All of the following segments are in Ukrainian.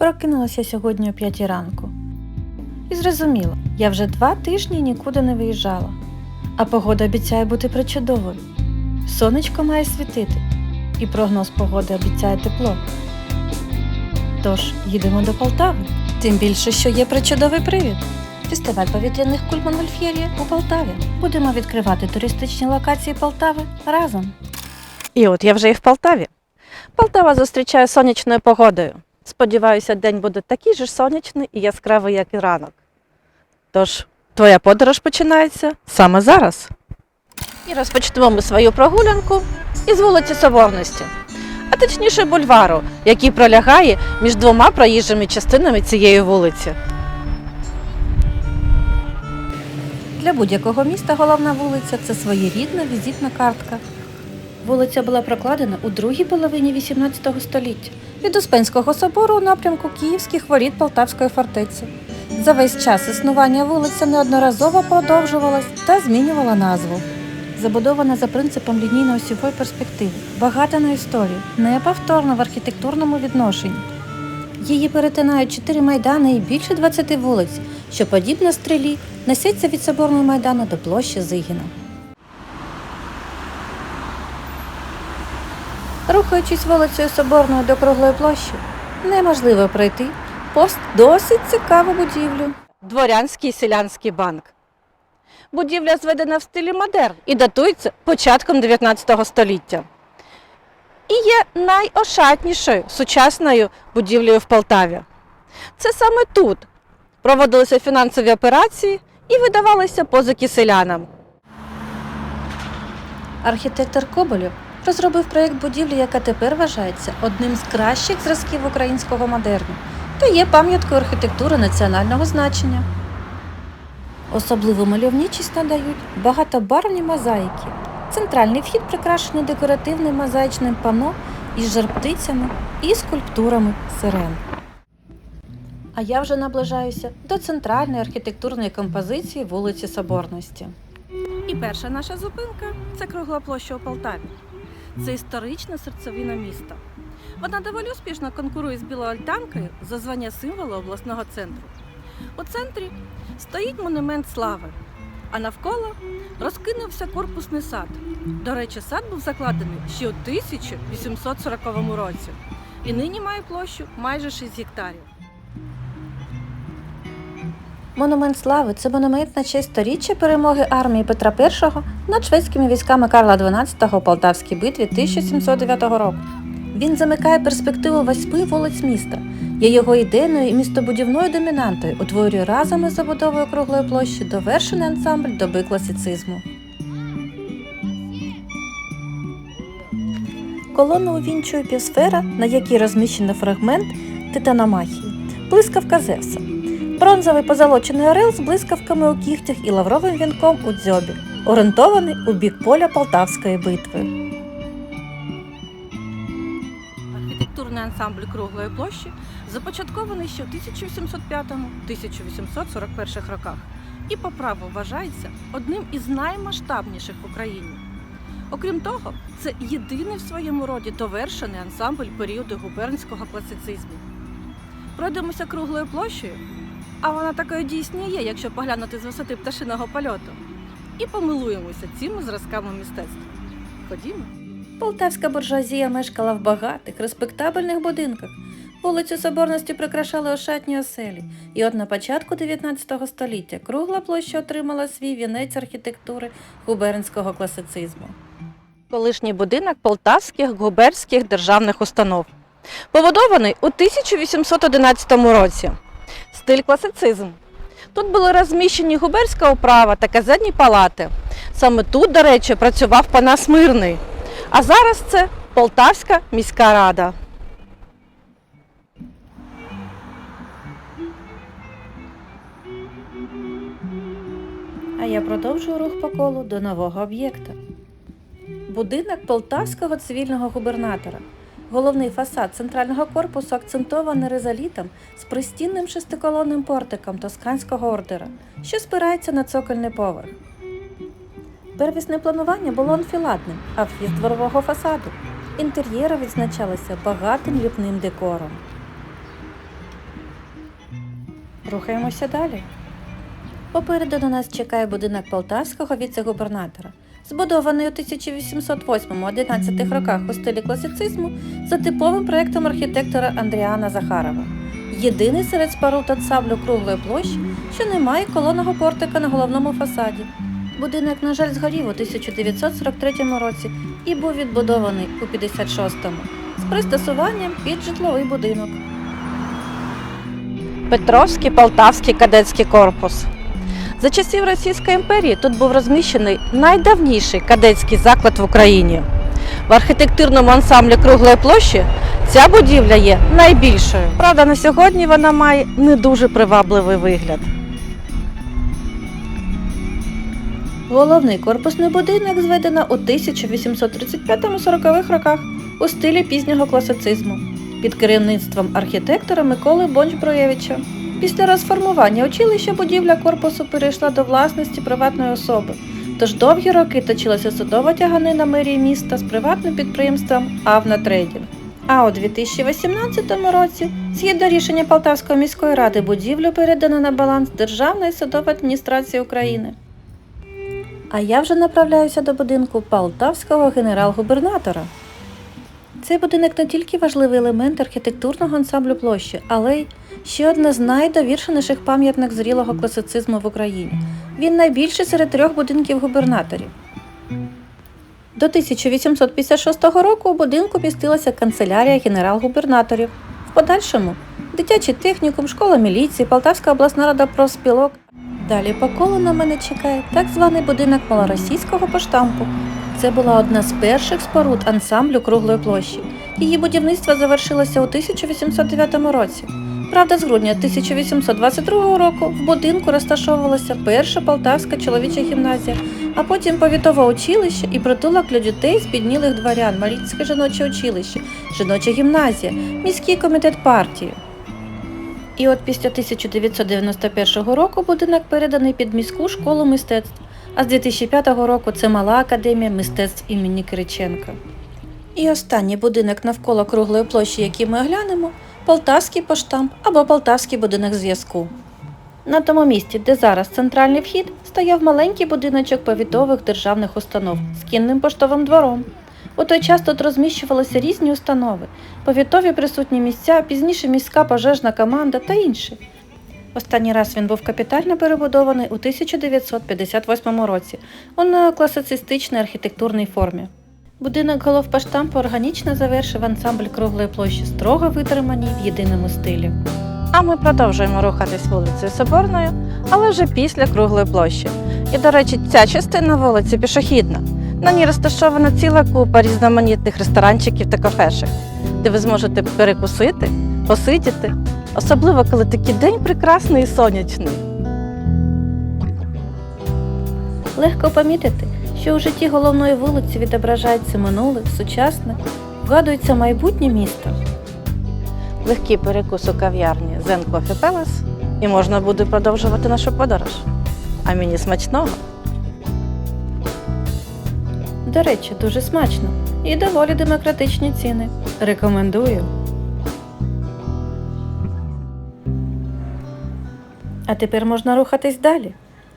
Прокинулася сьогодні о п'ятій ранку. І зрозуміла, я вже два тижні нікуди не виїжджала. А погода обіцяє бути причудовою. Сонечко має світити, і прогноз погоди обіцяє тепло. Тож їдемо до Полтави. Тим більше, що є причудовий привід. Фестиваль повітряних куль Монгольф'єрія у Полтаві. Будемо відкривати туристичні локації Полтави разом. І от я вже і в Полтаві. Полтава зустрічає сонячною погодою. Сподіваюся, день буде такий же сонячний і яскравий, як і ранок. Тож, твоя подорож починається саме зараз. І розпочнемо ми свою прогулянку із вулиці Соборності, а точніше бульвару, який пролягає між двома проїжджими частинами цієї вулиці. Для будь-якого міста головна вулиця це своєрідна візитна картка. Вулиця була прокладена у другій половині XVIII століття від Успенського собору у напрямку Київських воріт Полтавської фортеці. За весь час існування вулиця неодноразово продовжувалась та змінювала назву. Забудована за принципом лінійно-осьової перспективи, багата на історію, неповторна в архітектурному відношенні. Її перетинають чотири майдани і більше 20 вулиць, що подібно стрілі несеться від соборного майдану до площі Зигіна. Рухаючись вулицею Соборною до круглої площі, неможливо пройти повз досить цікаву будівлю. Дворянський селянський банк. Будівля зведена в стилі модерн і датується початком 19 століття. І є найошатнішою сучасною будівлею в Полтаві. Це саме тут проводилися фінансові операції і видавалися позики селянам. Архітектор Коболєв розробив проєкт будівлі, яка тепер вважається одним з кращих зразків українського модерну та є пам'яткою архітектури національного значення. Особливу мальовничість надають багатобарвні мозаїки. Центральний вхід прикрашений декоративним мозаїчним пано із жарптицями і скульптурами сирен. А я вже наближаюся до центральної архітектурної композиції вулиці Соборності. І перша наша зупинка це кругла площа у Полтаві. Це історична серцевина міста. Вона доволі успішно конкурує з Білоальтанкою за звання символу обласного центру. У центрі стоїть монумент слави, а навколо розкинувся корпусний сад. До речі, сад був закладений ще у 1840 році і нині має площу майже 6 гектарів. Монумент слави це монумент на честь сторіччя перемоги армії Петра І над шведськими військами Карла XII у Полтавській битві 1709 року. Він замикає перспективу восьми вулиць міста, є його ідейною і містобудівною домінантою, утворює разом із забудовою круглої площі довершений ансамбль доби класицизму. Колону увінчує півсфера, на якій розміщено фрагмент титаномахії, блискавка Зевса. Бронзовий позолочений орел з блискавками у кігтях і лавровим вінком у дзьобі, орієнтований у бік поля Полтавської битви. Архітектурний ансамбль круглої площі започаткований ще в 1805-1841 роках і по праву вважається одним із наймасштабніших в Україні. Окрім того, це єдиний в своєму роді довершений ансамбль періоду губернського класицизму. Пройдемося круглою площею, а вона такою дійсно є, якщо поглянути з висоти пташиного польоту, і помилуємося цими зразками мистецтва. Ходімо. Полтавська буржуазія мешкала в багатих, респектабельних будинках. Вулицю Соборності прикрашали ошатні оселі, і от на початку 19 століття кругла площа отримала свій вінець архітектури губернського класицизму. колишній будинок полтавських губерських державних установ. Побудований у 1811 році. Стиль класицизм. Тут були розміщені губерська управа та казенні палати. Саме тут, до речі, працював Панас Мирний. А зараз це Полтавська міська рада. А я продовжую рух по колу до нового об'єкта. Будинок полтавського цивільного губернатора. Головний фасад центрального корпусу акцентований ризалітом з пристінним шестиколонним портиком тосканського ордера, що спирається на цокольний поверх. Первісне планування було анфіладним, а в'їзд дворового фасаду. Інтер'єри відзначалися багатим ліпним декором. Рухаємося далі. Попереду на нас чекає будинок полтавського віце-губернатора, збудований у 1808-11 роках у стилі класицизму за типовим проектом архітектора Андріана Захарова. Єдиний серед споруд ансамблю круглої площі, що не має колонного портика на головному фасаді. Будинок, на жаль, згорів у 1943 році і був відбудований у 56-му з пристосуванням під житловий будинок. Петровський Полтавський кадетський корпус. За часів Російської імперії тут був розміщений найдавніший кадетський заклад в Україні. В архітектурному ансамблі круглої площі ця будівля є найбільшою. Правда, на сьогодні вона має не дуже привабливий вигляд. Головний корпусний будинок зведено у 1835-40-х роках у стилі пізнього класицизму під керівництвом архітектора Миколи Бонч-Броєвича. Після розформування училища будівля корпусу перейшла до власності приватної особи, тож довгі роки точилася судова тяганина мерії міста з приватним підприємством Авна Трейдінг. А у 2018 році, згідно рішення Полтавської міської ради, будівлю передано на баланс Державної судової адміністрації України. А я вже направляюся до будинку полтавського генерал-губернатора. Цей будинок не тільки важливий елемент архітектурного ансамблю площі, але й ще одна з найдовіршеніших пам'ятник зрілого класицизму в Україні. Він найбільший серед трьох будинків губернаторів. До 1856 року у будинку містилася канцелярія генерал-губернаторів. В подальшому дитячий технікум, школа міліції, Полтавська обласна рада профспілок. Далі по колу на мене чекає так званий будинок малоросійського поштампу. Це була одна з перших споруд ансамблю круглої площі. Її будівництво завершилося у 1809 році. Правда, з грудня 1822 року в будинку розташовувалася перша полтавська чоловіча гімназія, а потім повітове училище і притулок для дітей спіднілих дворян, Маліцьке жіноче училище, жіноча гімназія, міський комітет партії. І от після 1991 року будинок переданий під міську школу мистецтв, а з 2005 року це мала академія мистецтв імені Кириченка. І останній будинок навколо круглої площі, який ми оглянемо, Полтавський поштамп або Полтавський будинок зв'язку. На тому місці, де зараз центральний вхід, стояв маленький будиночок повітових державних установ з кінним поштовим двором. У той час тут розміщувалися різні установи, повітові присутні місця, пізніше міська пожежна команда та інші. Останній раз він був капітально перебудований у 1958 році у неокласицистичній архітектурній формі. Будинок головпоштампу органічно завершив ансамбль круглої площі, строго витримані в єдиному стилі. А ми продовжуємо рухатись вулицею Соборною, але вже після круглої площі. І, до речі, ця частина вулиці пішохідна. На ній розташована ціла купа різноманітних ресторанчиків та кафешок, де ви зможете перекусити, посидіти, особливо коли такий день прекрасний і сонячний. Легко помітити, що у житті головної вулиці відображається минуле, сучасне, вгадується майбутнє місто. Легкий перекус у кав'ярні Zen Coffee Palace і можна буде продовжувати нашу подорож. А мені смачного! До речі, дуже смачно і доволі демократичні ціни. Рекомендую. А тепер можна рухатись далі.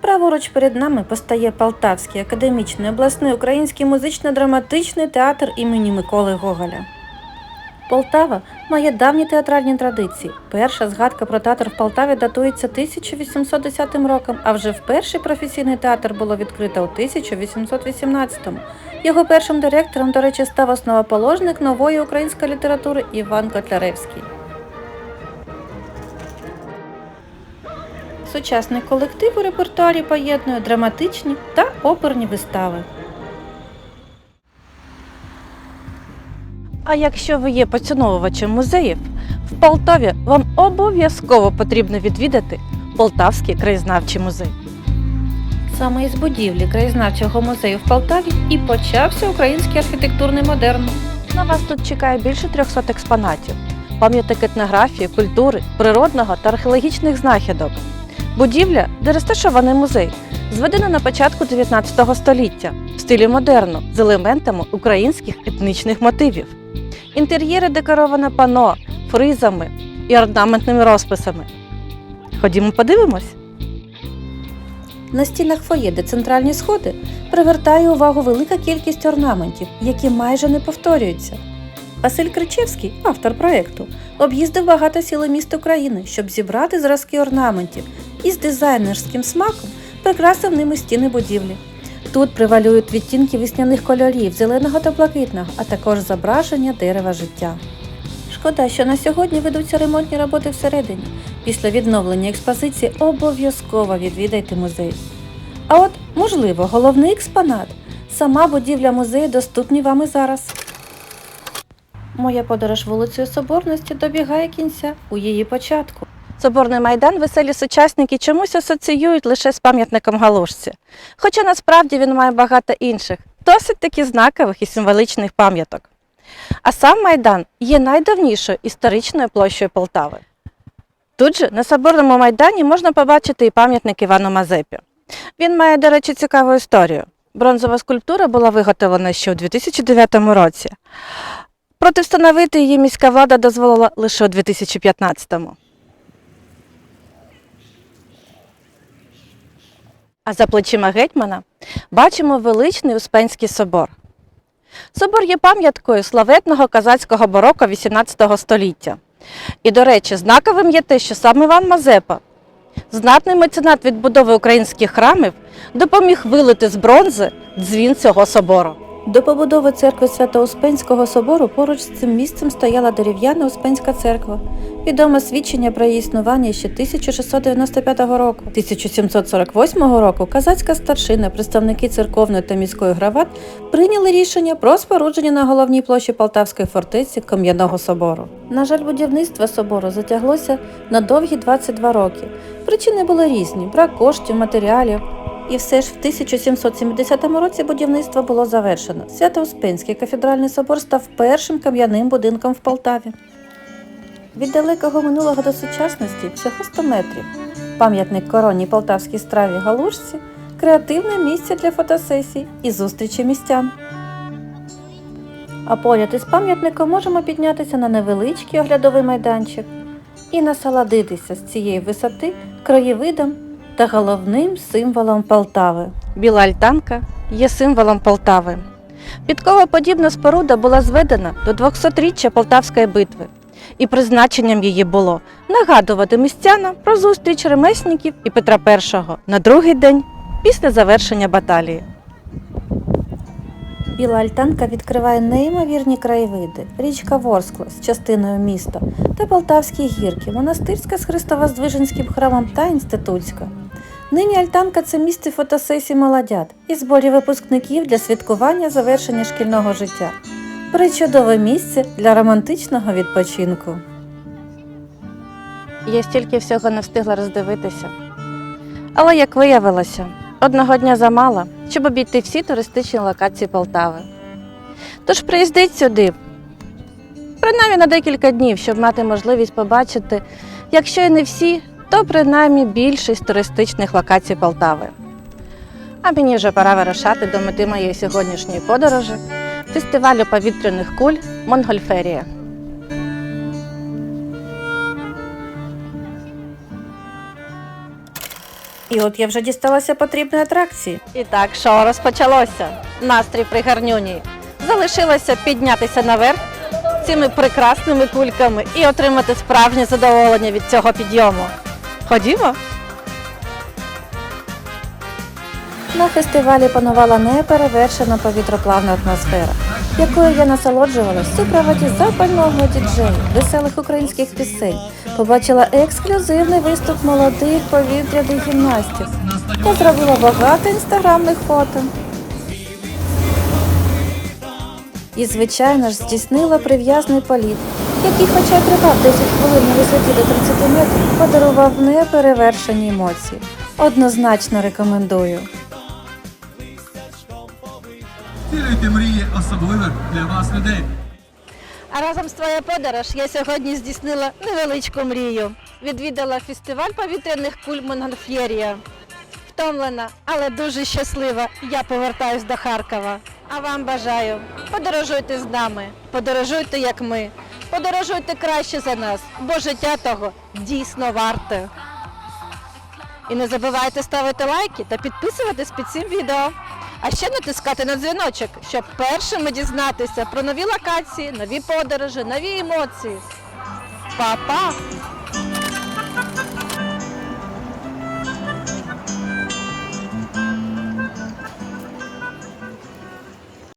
Праворуч перед нами постає Полтавський академічний обласний український музично-драматичний театр імені Миколи Гоголя. Полтава має давні театральні традиції. Перша згадка про театр в Полтаві датується 1810 роком, а вже вперше професійний театр було відкрито у 1818-му. Його першим директором, до речі, став основоположник нової української літератури Іван Котляревський. Сучасний колектив у репертуарі поєднує драматичні та оперні вистави. А якщо ви є поціновувачем музеїв, в Полтаві вам обов'язково потрібно відвідати Полтавський краєзнавчий музей. Саме із будівлі краєзнавчого музею в Полтаві і почався український архітектурний модерн. На вас тут чекає більше 300 експонатів, пам'яток етнографії, культури, природного та археологічних знахідок. Будівля, де розташований музей, зведена на початку 19 століття в стилі модерну з елементами українських етнічних мотивів. Інтер'єри декоровано пано, фризами і орнаментними розписами. Ходімо подивимось. На стінах фоє, де центральні сходи, привертає увагу велика кількість орнаментів, які майже не повторюються. Василь Кричевський, автор проєкту, об'їздив багато сіл міст України, щоб зібрати зразки орнаментів і з дизайнерським смаком прикрасив ними стіни будівлі. Тут превалюють відтінки весняних кольорів, зеленого та блакитного, а також зображення дерева життя. Шкода, що на сьогодні ведуться ремонтні роботи всередині. Після відновлення експозиції обов'язково відвідайте музей. А от, можливо, головний експонат. Сама будівля музею доступні вам і зараз. Моя подорож вулицею Соборності добігає кінця у її початку. Соборний майдан веселі сучасники чомусь асоціюють лише з пам'ятником Галушці. Хоча насправді він має багато інших, досить таки знакових і символічних пам'яток. А сам майдан є найдавнішою історичною площею Полтави. Тут же на Соборному майдані можна побачити і пам'ятник Івану Мазепі. Він має, до речі, цікаву історію. Бронзова скульптура була виготовлена ще у 2009 році. Проте встановити її міська влада дозволила лише у 2015-му. А за плечима гетьмана бачимо величний Успенський собор. Собор є пам'яткою славетного козацького бароко XVIII століття. І, до речі, знаковим є те, що сам Іван Мазепа, знатний меценат відбудови українських храмів, допоміг вилити з бронзи дзвін цього собору. До побудови церкви Свято-Успенського собору поруч з цим місцем стояла дерев'яна Успенська церква. Відоме свідчення про її існування ще 1695 року. 1748 року казацька старшина, представники церковної та міської громад прийняли рішення про спорудження на головній площі Полтавської фортеці Кам'яного собору. На жаль, будівництво собору затяглося на довгі 22 роки. Причини були різні: брак коштів, матеріалів. І все ж в 1770 році будівництво було завершено. Свято-Успенський кафедральний собор став першим кам'яним будинком в Полтаві. Від далекого минулого до сучасності всього 100 метрів. Пам'ятник коронній полтавській страві галушці креативне місце для фотосесій і зустрічі містян. А поряд із пам'ятником можемо піднятися на невеличкий оглядовий майданчик і насолодитися з цієї висоти краєвидом та головним символом Полтави. Біла альтанка є символом Полтави. Підковоподібна споруда була зведена до 200-річчя Полтавської битви, і призначенням її було нагадувати містянам про зустріч ремесників і Петра І на другий день після завершення баталії. Біла альтанка відкриває неймовірні краєвиди, річка Ворскла з частиною міста та Полтавські гірки, монастирська з Христово-Здвиженським храмом та інститутська. Нині альтанка це місце фотосесій молодят і зборів випускників для святкування завершення шкільного життя. Причудове місце для романтичного відпочинку. Я стільки всього не встигла роздивитися. Але, як виявилося, одного дня замало, щоб обійти всі туристичні локації Полтави. Тож приїздіть сюди, принаймні на декілька днів, щоб мати можливість побачити, якщо і не всі, то принаймні більшість туристичних локацій Полтави. А мені вже пора вирушати до мети моєї сьогоднішньої подорожі фестивалю повітряних куль Монгольферія. І от я вже дісталася потрібної атракції. І так, шоу розпочалося. Настрій при гарнюні. Залишилося піднятися наверх цими прекрасними кульками і отримати справжнє задоволення від цього підйому. Ходімо. На фестивалі панувала неперевершена повітроплавна атмосфера, якою я насолоджувалась в супроводі запального діджея, веселих українських пісень, побачила ексклюзивний виступ молодих повітряних гімнастів та зробила багато інстаграмних фото. І, звичайно ж, здійснила прив'язний політ, який, хоча й тривав 10 хвилин на висоті до 30 метрів, подарував неперевершені емоції. Однозначно рекомендую. Втілюйте мрії особливих для вас людей. А разом з твоєю подорож я сьогодні здійснила невеличку мрію. Відвідала фестиваль повітряних куль Монгольфєрія. Втомлена, але дуже щаслива. Я повертаюсь до Харкова. А вам бажаю, подорожуйте з нами, подорожуйте як ми, подорожуйте краще за нас, бо життя того дійсно варте. І не забувайте ставити лайки та підписуватись під цим відео. А ще натискати на дзвіночок, щоб першими дізнатися про нові локації, нові подорожі, нові емоції. Па-па!